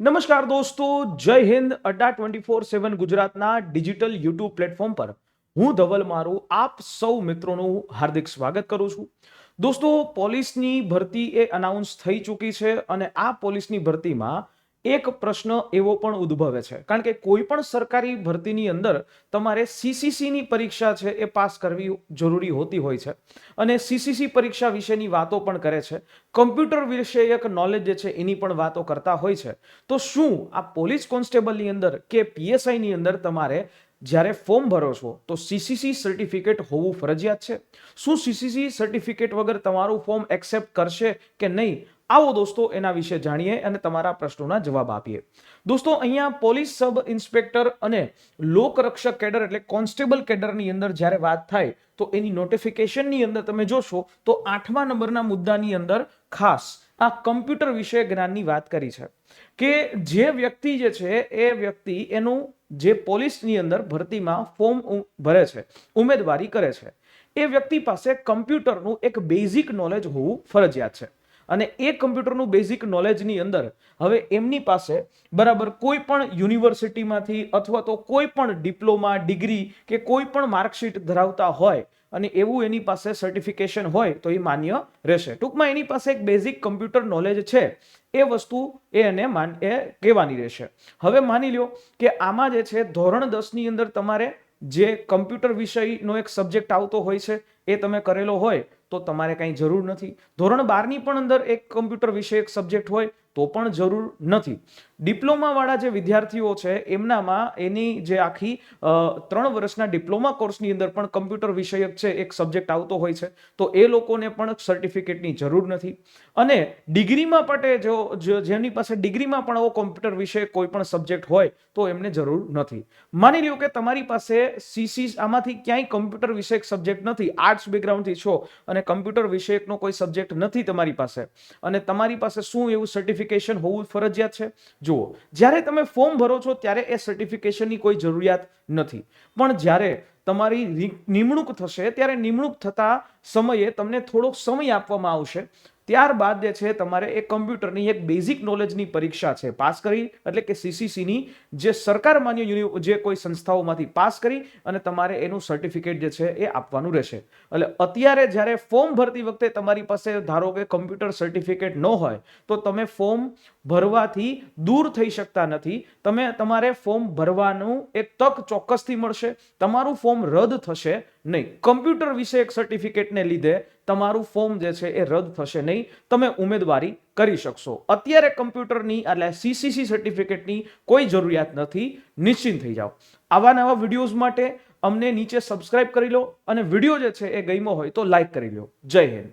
નમસ્કાર દોસ્તો, જય Hind, Adda twenty four seven ગુજરાતના ડિજિટલ યુટ્યુબ પ્લેટફોર્મ પર હું ધવલ મારું, આપ સૌ મિત્રોનું હાર્દિક સ્વાગત કરું છું. દોસ્તો, પોલીસની ભરતી એ અનાઉન્સ થઈ ચૂકી છે અને આ પોલીસની ભરતીમાં એક પ્રશ્ન એવો પણ ઉદ્ભવે છે. કારણ કે કોઈ પણ સરકારી ભરતીની અંદર તમારે સીસીસીની પરીક્ષા છે એ પાસ કરવી જરૂરી હોતી હોય છે. અને સીસીસી પરીક્ષા વિશેની વાતો પણ કરે છે. કમ્પ્યુટર વિષયક નોલેજ જે છે એની પણ વાતો કરતા હોય છે. તો શું આ પોલીસ કોન્સ્ટેબલની અંદર કે પીએસઆઈની અંદર તમારે જ્યારે ફોર્મ ભરો છો તો સીસીસી સર્ટિફિકેટ હોવું ફરજિયાત છે? શું સીસીસી સર્ટિફિકેટ વગર તમારું ફોર્મ એક્સેપ્ટ કરશે કે નહીં? આવો દોસ્તો, એના વિશે જાણીએ અને તમારા પ્રશ્નોના જવાબ આપીએ. દોસ્તો, અહીંયા પોલીસ સબ ઇન્સ્પેક્ટર અને લોકરક્ષક કેડર એટલે કોન્સ્ટેબલ કેડરની અંદર જ્યારે વાત થાય, તો એની નોટિફિકેશનની અંદર તમે જોશો, તો આઠમા નંબરના મુદ્દાની અંદર ખાસ આ કમ્પ્યુટર વિશે જ્ઞાનની વાત કરી છે. કે જે વ્યક્તિ જે છે, એ વ્યક્તિ એનું જે પોલીસની અંદર ભરતીમાં ફોર્મ ભરે છે, ઉમેદવારી કરે છે, એ વ્યક્તિ પાસે કમ્પ્યુટરનું એક બેઝિક નોલેજ હોવું ફરજિયાત છે. અને એ કમ્પ્યુટરનું બેઝિક નોલેજની અંદર, હવે એમની પાસે બરાબર કોઈ પણ યુનિવર્સિટીમાંથી અથવા તો કોઈ પણ ડિપ્લોમા ડિગ્રી કે કોઈ પણ માર્કશીટ ધરાવતા હોય અને એવું એની પાસે સર્ટિફિકેશન હોય તો એ માન્ય રહેશે. ટૂંકમાં એની પાસે એક બેઝિક કમ્પ્યુટર નોલેજ છે. એ વસ્તુ એ એને માન, એ કહેવાની રહેશે. હવે માની લ્યો કે આમાં જે છે, ધોરણ દસની અંદર તમારે જે કમ્પ્યુટર વિષયનો એક સબ્જેક્ટ આવતો હોય છે, એ તમે કરેલો હોય તો તમારે કંઈ જરૂર નથી. ધોરણ બારની પણ અંદર એક કમ્પ્યુટર વિષય એક સબ્જેક્ટ હોય તો પણ જરૂર નથી. ડિપ્લોમાવાળા જે વિદ્યાર્થીઓ છે, એમનામાં એની જે આખી ત્રણ વર્ષના ડિપ્લોમા કોર્સની અંદર પણ કમ્પ્યુટર વિષયક છે, એક સબ્જેક્ટ આવતો હોય છે, તો એ લોકોને પણ સર્ટિફિકેટની જરૂર નથી. અને ડિગ્રીમાં પટે જો જેની પાસે ડિગ્રીમાં પણ આવો કોમ્પ્યુટર વિષય કોઈ પણ સબ્જેક્ટ હોય, તો એમને જરૂર નથી. માની લ્યો કે તમારી પાસે સીસી આમાંથી ક્યાંય કમ્પ્યુટર વિષયક સબ્જેક્ટ નથી. આર્ટ્સ બેકગ્રાઉન્ડથી છો અને કમ્પ્યુટર વિષયકનો કોઈ સબ્જેક્ટ નથી તમારી પાસે. અને તમારી પાસે શું એવું સર્ટિફિકેશન હોવું ફરજિયાત છે? જુઓ, જ્યારે તમે ફોર્મ ભરો છો, ત્યારે એ સર્ટિફિકેશનની કોઈ જરૂરિયાત નથી. પણ જ્યારે તમારી નિમણૂક થશે, ત્યારે નિમણૂક થતા સમયે તમને થોડોક સમય આપવામાં આવશે. ત્યારબાદ જે છે, તમારે એ કમ્પ્યુટરની એક બેઝિક નોલેજની પરીક્ષા છે, પાસ કરી, એટલે કે સીસીસીની જે સરકાર માન્ય જે કોઈ સંસ્થાઓમાંથી પાસ કરી અને તમારે એનું સર્ટિફિકેટ જે છે, એ આપવાનું રહેશે. એટલે અત્યારે જ્યારે ફોર્મ ભરતી વખતે તમારી પાસે ધારો કે કમ્પ્યુટર સર્ટિફિકેટ ન હોય, તો તમે ફોર્મ ભરવાથી દૂર થઈ શકતા નથી. તમે તમારે ફોર્મ ભરવાનું એક તક ચોક્કસથી મળશે. તમારું ફોર્મ રદ થશે નહીં, કમ્પ્યુટર વિષયક સર્ટિફિકેટને લીધે તમારું ફોર્મ જે છે એ રદ થશે નહીં. તમે ઉમેદવારી કરી શકશો. અત્યારે કમ્પ્યુટરની એટલે સીસીસી સર્ટિફિકેટની કોઈ જરૂરિયાત નથી. નિશ્ચિંત થઈ જાઓ. આવા નવા વિડીયોઝ માટે અમને નીચે સબસ્ક્રાઇબ કરી લો અને વીડિયો જે છે એ ગમ્યો હોય તો લાઈક કરી લો. જય હિન્દ.